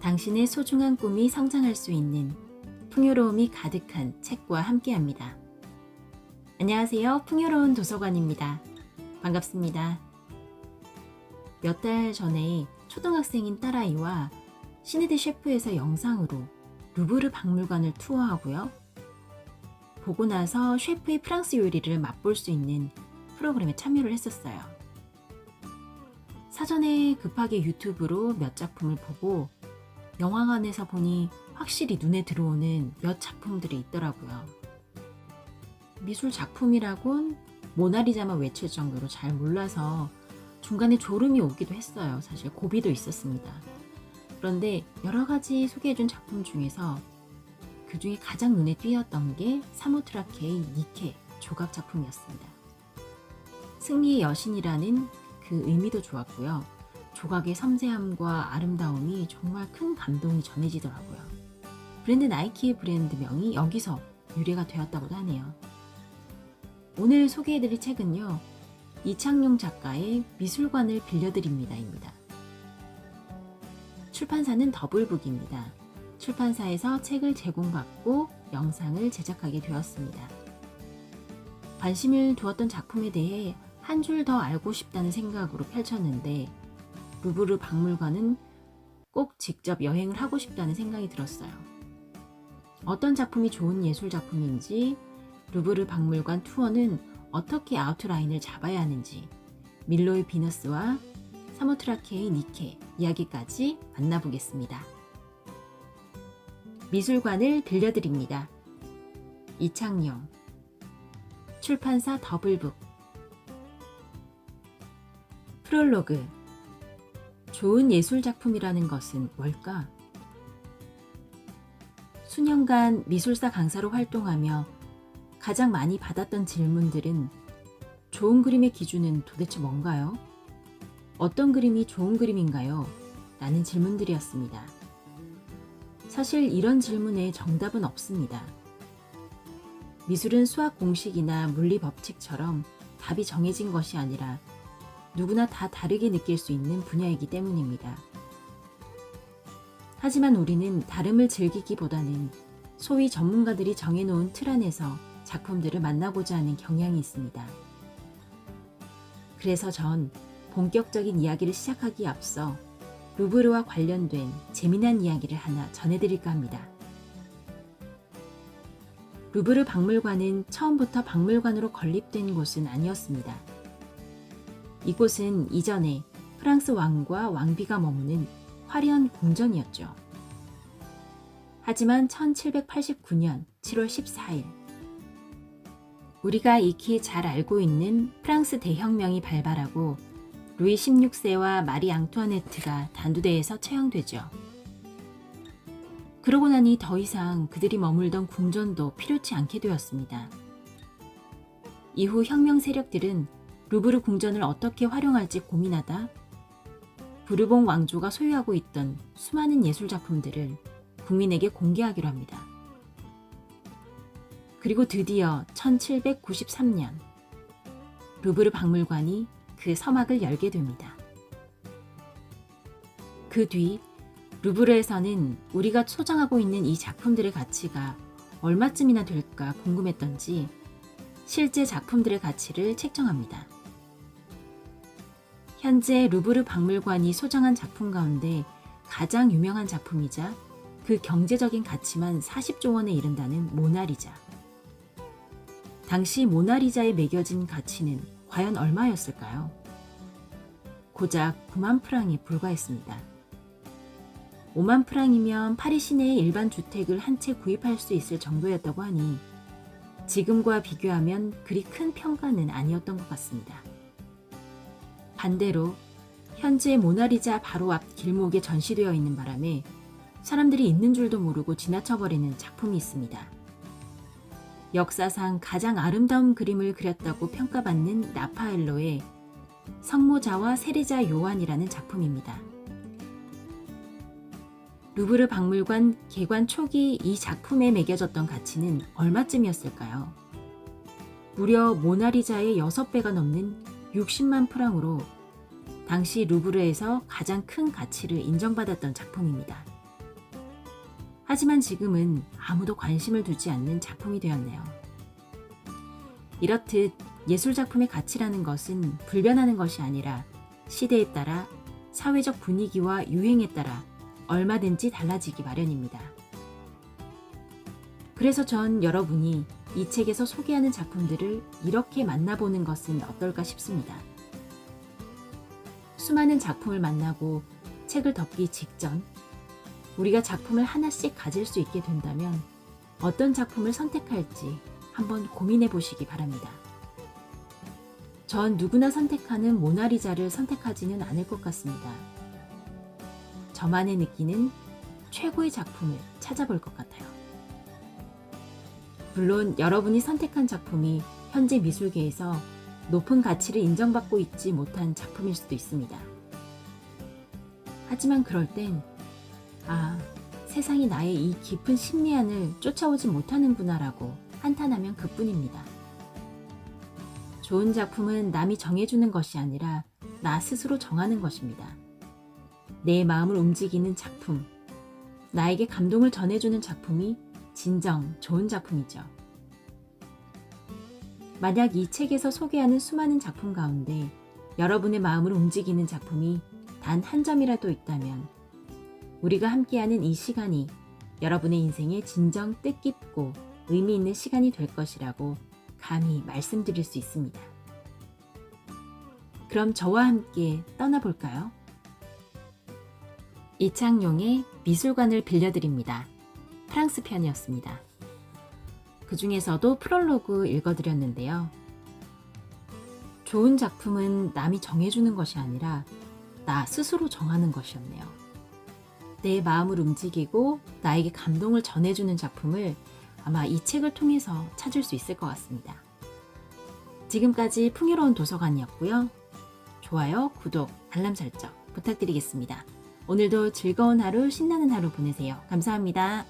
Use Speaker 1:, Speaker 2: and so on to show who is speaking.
Speaker 1: 당신의 소중한 꿈이 성장할 수 있는 풍요로움이 가득한 책과 함께합니다. 안녕하세요. 풍요로운 도서관입니다. 반갑습니다. 몇 달 전에 초등학생인 딸아이와 시네드 셰프에서 영상으로 루브르 박물관을 투어하고요. 보고 나서 셰프의 프랑스 요리를 맛볼 수 있는 프로그램에 참여를 했었어요. 사전에 급하게 유튜브로 몇 작품을 보고 영화관에서 보니 확실히 눈에 들어오는 몇 작품들이 있더라고요. 미술 작품이라곤 모나리자만 외칠 정도로 잘 몰라서 중간에 졸음이 오기도 했어요. 사실 고비도 있었습니다. 그런데 여러 가지 소개해준 작품 중에서 그 중에 가장 눈에 띄었던 게 사모트라케의 니케 조각 작품이었습니다. 승리의 여신이라는 그 의미도 좋았고요. 조각의 섬세함과 아름다움이 정말 큰 감동이 전해지더라고요. 브랜드 나이키의 브랜드명이 여기서 유래가 되었다고도 하네요. 오늘 소개해드릴 책은요. 이창용 작가의 미술관을 빌려드립니다입니다. 출판사는 더블북입니다. 출판사에서 책을 제공받고 영상을 제작하게 되었습니다. 관심을 두었던 작품에 대해 한 줄 더 알고 싶다는 생각으로 펼쳤는데 루브르 박물관은 꼭 직접 여행을 하고 싶다는 생각이 들었어요. 어떤 작품이 좋은 예술 작품인지, 루브르 박물관 투어는 어떻게 아웃라인을 잡아야 하는지, 밀로의 비너스와 사모트라케의 니케 이야기까지 만나보겠습니다. 미술관을 빌려드립니다. 이창용 출판사 더블북 프롤로그 좋은 예술 작품이라는 것은 뭘까? 수년간 미술사 강사로 활동하며 가장 많이 받았던 질문들은 좋은 그림의 기준은 도대체 뭔가요? 어떤 그림이 좋은 그림인가요? 라는 질문들이었습니다. 사실 이런 질문에 정답은 없습니다. 미술은 수학 공식이나 물리 법칙처럼 답이 정해진 것이 아니라 누구나 다 다르게 느낄 수 있는 분야이기 때문입니다. 하지만 우리는 다름을 즐기기보다는 소위 전문가들이 정해놓은 틀 안에서 작품들을 만나고자 하는 경향이 있습니다. 그래서 전 본격적인 이야기를 시작하기에 앞서 루브르와 관련된 재미난 이야기를 하나 전해드릴까 합니다. 루브르 박물관은 처음부터 박물관으로 건립된 곳은 아니었습니다. 이곳은 이전에 프랑스 왕과 왕비가 머무는 화려한 궁전이었죠. 하지만 1789년 7월 14일, 우리가 익히 잘 알고 있는 프랑스 대혁명이 발발하고 루이 16세와 마리 앙투아네트가 단두대에서 처형되죠. 그러고 나니 더 이상 그들이 머물던 궁전도 필요치 않게 되었습니다. 이후 혁명 세력들은 루브르 궁전을 어떻게 활용할지 고민하다 부르봉 왕조가 소유하고 있던 수많은 예술 작품들을 국민에게 공개하기로 합니다. 그리고 드디어 1793년 루브르 박물관이 그 서막을 열게 됩니다. 그 뒤 루브르에서는 우리가 소장하고 있는 이 작품들의 가치가 얼마쯤이나 될까 궁금했던지 실제 작품들의 가치를 책정합니다. 현재 루브르 박물관이 소장한 작품 가운데 가장 유명한 작품이자 그 경제적인 가치만 40조 원에 이른다는 모나리자. 당시 모나리자에 매겨진 가치는 과연 얼마였을까요? 고작 9만 프랑에 불과했습니다. 5만 프랑이면 파리 시내의 일반 주택을 한 채 구입할 수 있을 정도였다고 하니 지금과 비교하면 그리 큰 평가는 아니었던 것 같습니다. 반대로 현재 모나리자 바로 앞 길목에 전시되어 있는 바람에 사람들이 있는 줄도 모르고 지나쳐버리는 작품이 있습니다. 역사상 가장 아름다운 그림을 그렸다고 평가받는 라파엘로의 성모자와 세례자 요한이라는 작품입니다. 루브르 박물관 개관 초기 이 작품에 매겨졌던 가치는 얼마쯤이었을까요? 무려 모나리자의 6배가 넘는 60만 프랑으로 당시 루브르에서 가장 큰 가치를 인정받았던 작품입니다. 하지만 지금은 아무도 관심을 두지 않는 작품이 되었네요. 이렇듯 예술 작품의 가치라는 것은 불변하는 것이 아니라 시대에 따라 사회적 분위기와 유행에 따라 얼마든지 달라지기 마련입니다. 그래서 전 여러분이 이 책에서 소개하는 작품들을 이렇게 만나보는 것은 어떨까 싶습니다. 수많은 작품을 만나고 책을 덮기 직전 우리가 작품을 하나씩 가질 수 있게 된다면 어떤 작품을 선택할지 한번 고민해 보시기 바랍니다. 전 누구나 선택하는 모나리자를 선택하지는 않을 것 같습니다. 저만의 느끼는 최고의 작품을 찾아볼 것 같아요. 물론 여러분이 선택한 작품이 현재 미술계에서 높은 가치를 인정받고 있지 못한 작품일 수도 있습니다. 하지만 그럴 땐, 아, 세상이 나의 이 깊은 심리안을 쫓아오지 못하는구나라고 한탄하면 그뿐입니다. 좋은 작품은 남이 정해주는 것이 아니라 나 스스로 정하는 것입니다. 내 마음을 움직이는 작품, 나에게 감동을 전해주는 작품이 진정 좋은 작품이죠. 만약 이 책에서 소개하는 수많은 작품 가운데 여러분의 마음을 움직이는 작품이 단 한 점이라도 있다면 우리가 함께하는 이 시간이 여러분의 인생에 진정 뜻깊고 의미 있는 시간이 될 것이라고 감히 말씀드릴 수 있습니다. 그럼 저와 함께 떠나볼까요? 이창용의 미술관을 빌려드립니다. 프랑스 편이었습니다. 그 중에서도 프롤로그 읽어드렸는데요. 좋은 작품은 남이 정해주는 것이 아니라 나 스스로 정하는 것이었네요. 내 마음을 움직이고 나에게 감동을 전해주는 작품을 아마 이 책을 통해서 찾을 수 있을 것 같습니다. 지금까지 풍요로운 도서관이었고요. 좋아요, 구독, 알람 설정 부탁드리겠습니다. 오늘도 즐거운 하루, 신나는 하루 보내세요. 감사합니다.